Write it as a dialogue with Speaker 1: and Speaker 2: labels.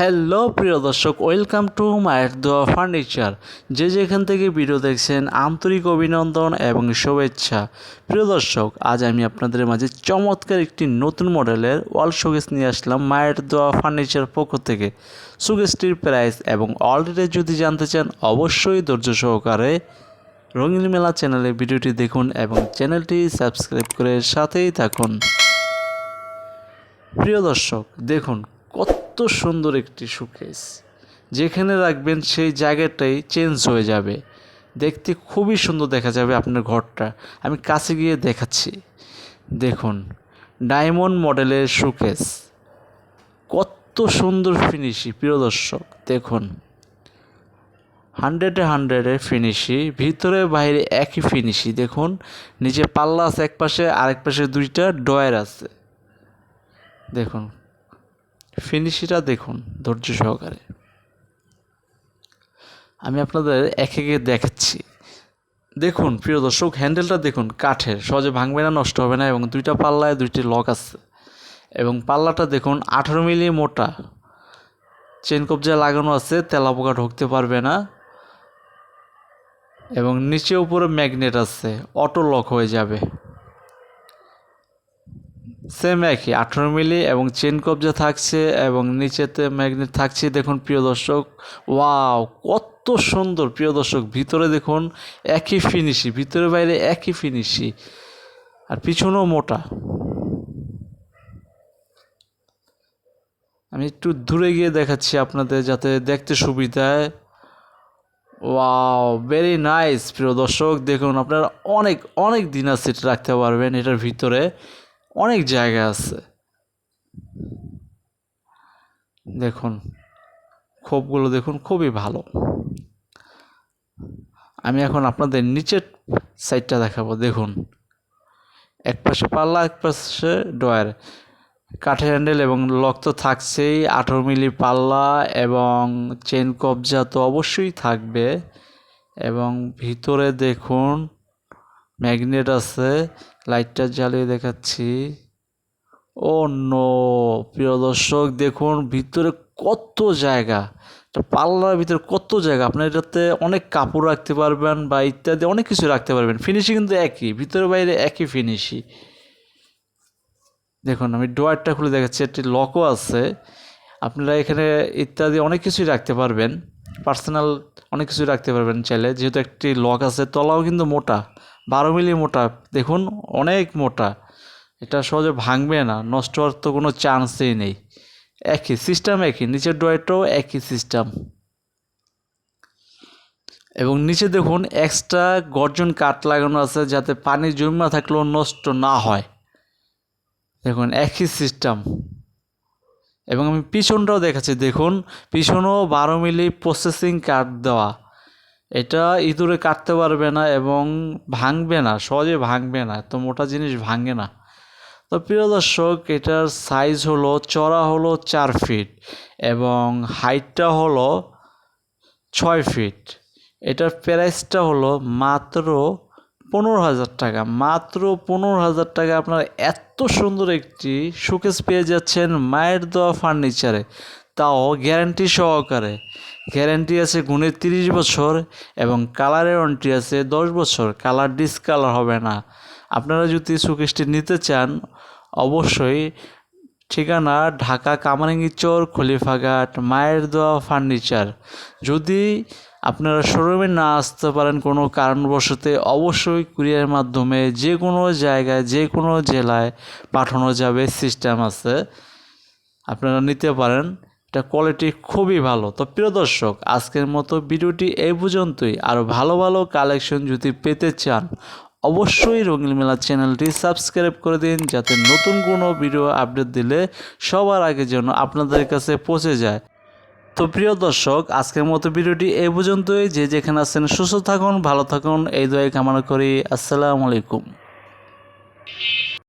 Speaker 1: Hello প্রিয় দর্শক, welcome to মায়ের দোয়া ফার্নিচার। যে যেখান থেকে ভিডিও দেখছেন, আন্তরিক অভিনন্দন এবং শুভেচ্ছা। প্রিয় দর্শক, আজ আমি আপনাদের মাঝে চমৎকার একটি নতুন মডেলের ওয়াল শোকেস নিয়ে আসলাম মায়ের দোয়া ফার্নিচার পক্ষ থেকে। শোকেসটির প্রাইস এবং অলরেডি যদি জানতে চান, অবশ্যই ধৈর্য সহকারে রঙিন মেলা চ্যানেলে ভিডিওটি দেখুন এবং চ্যানেলটি সাবস্ক্রাইব করে সাথেই থাকুন। প্রিয় দর্শক, দেখুন কত সুন্দর একটি শোকেস যেখানে রাখবেন সেই জায়গাটাই চেঞ্জ হয়ে যাবে। দেখতে খুবই সুন্দর দেখা যাবে আপনার ঘরটা। আমি কাছে গিয়ে দেখাচ্ছি। দেখুন ডায়মন্ড মডেলের শোকেস কত সুন্দর ফিনিশি প্রিয় দর্শক, দেখুন। হান্ড্রেডে হান্ড্রেডে ফিনিশি ভিতরে বাইরে একই ফিনিশি দেখুন। নিচে পাল্লা আছে এক পাশে আরেক পাশে দুইটা ডয়ার আছে। দেখুন ফিনিশিটা দেখুন, ধৈর্য সহকারে। আমি আপনাদের এক একে দেখাচ্ছি। দেখুন, প্রিয় দর্শক, হ্যান্ডেলটা দেখুন, কাঠের, সহজে ভাঙবে না, নষ্ট হবে না, এবং দুইটা পাল্লায় দুইটি লক আছে। এবং পাল্লাটা দেখুন, আঠারো মিলি মোটা। চেন কবজা লাগানো আছে, তেলা পোকা ঢুকতে পারবে না। এবং নিচে উপরে ম্যাগনেট আছে, অটো লক হয়ে যাবে। সেম একই, আঠারো মিলি এবং চেন কবজা থাকছে এবং নিচেতে ম্যাগনেট থাকছে। দেখুন, প্রিয় দর্শক, ওয়াও, কত সুন্দর, প্রিয় দর্শক, ভিতরে দেখুন, একই ফিনিশি ভিতরে বাইরে একই ফিনিশি আর পিছনেও মোটা। আমি একটু দূরে গিয়ে দেখাচ্ছি আপনাদের যাতে দেখতে সুবিধায়। ওয়াও ভেরি নাইস প্রিয় দর্শক, দেখুন, আপনারা অনেক অনেক দিন আছে এটা রাখতে পারবেন এটার ভিতরে। অনেক জায়গা আছে। দেখুন খোপগুলো দেখুন, খুবই ভালো। আমি এখন আপনাদের নিচের সাইডটা দেখাবো, দেখুন। এক পাশে পাল্লা, এক পাশে ডয়ার কাঠের হ্যান্ডেল এবং লক তো থাকছেই, আঠেরো মিলি পাল্লা এবং চেন কবজা তো অবশ্যই থাকবে। এবং ভিতরে দেখুন ম্যাগনেট আছে, লাইটটা জ্বালিয়ে দেখাচ্ছি। ও নো, প্রিয় দর্শক, দেখুন ভিতরে কত জায়গা, পাল্লার ভিতরে কত জায়গা। আপনার এটাতে অনেক কাপড় রাখতে পারবেন বা ইত্যাদি, অনেক কিছু রাখতে পারবেন। ফিনিশিং কিন্তু একই, ভিতরে বাইরে একই ফিনিশি দেখুন, আমি ডোয়ারটা খুলে দেখাচ্ছি, একটি লকও আছে। আপনারা এখানে ইত্যাদি অনেক কিছুই রাখতে পারবেন। পার্সোনাল অনেক কিছুই রাখতে পারবেন চাইলে, যেহেতু একটি লক আছে, তলাও কিন্তু মোটা। বারো মিলি মোটা, দেখুন অনেক মোটা। এটা সহজে ভাঙবে না, নষ্ট হওয়ার তো কোনো চান্সই নেই। একই সিস্টেম একই। নিচের ড্রয়ারটাও একই সিস্টেম এবং নিচে দেখুন এক্সট্রা গর্জন কাঠ লাগানো আছে যাতে পানি জমা থাকলেও নষ্ট না হয়। দেখুন একই সিস্টেম এবং আমি পিছনটাও দেখাচ্ছি, দেখুন পিছনেও বারো মিলি প্রসেসিং কাঠ দেওয়া। এটা ইঁদুরে কাটতে পারবে না এবং ভাঙবে না, সহজে ভাঙবে না তো মোটা জিনিস ভাঙে না। তো প্রিয় দর্শক, এটার সাইজ হলো, চড়া হলো চার ফিট এবং হাইটটা হলো ছয় ফিট এটার প্রাইসটা হলো মাত্র পনেরো হাজার টাকা। মাত্র পনেরো হাজার টাকা আপনার এত সুন্দর একটি শোকেস পেয়ে যাচ্ছেন মায়ের দেওয়া ফার্নিচারে তাও গ্যারান্টি সহকারে। গ্যারান্টি আছে গুণে তিরিশ বছর এবং কালারের ওয়ারেন্টি আছে দশ বছর। কালার ডিসকালার হবে না। আপনারা যদি শোকেসটি নিতে চান, অবশ্যই ঠিকানা ঢাকা কামারিঙ্গি চর, খলিফাঘাট মায়ের দোয়া ফার্নিচার। যদি আপনারা শোরুমে না আসতে পারেন কোনো কারণবশতে, অবশ্যই কুরিয়ার মাধ্যমে যে কোনো জায়গায় যে কোনো জেলায় পাঠানো যাবে সিস্টেম আছে। আপনারা নিতে পারেন। এটা কোয়ালিটি খুবই ভালো। তো প্রিয় দর্শক, আজকের মতো ভিডিওটি এই পর্যন্তই। আরও ভালো ভালো কালেকশন যদি পেতে চান, অবশ্যই রঙিন মেলা চ্যানেলটি সাবস্ক্রাইব করে দিন, যাতে নতুন কোনো ভিডিও আপডেট দিলে সবার আগে যেন আপনাদের কাছে পৌঁছে যায়। তো প্রিয় দর্শক, আজকের মতো ভিডিওটি এই পর্যন্তই। যে যেখানে আছেন সুস্থ থাকুন, ভালো থাকুন। এই দোয়াই কামনা করি। আসসালামু আলাইকুম।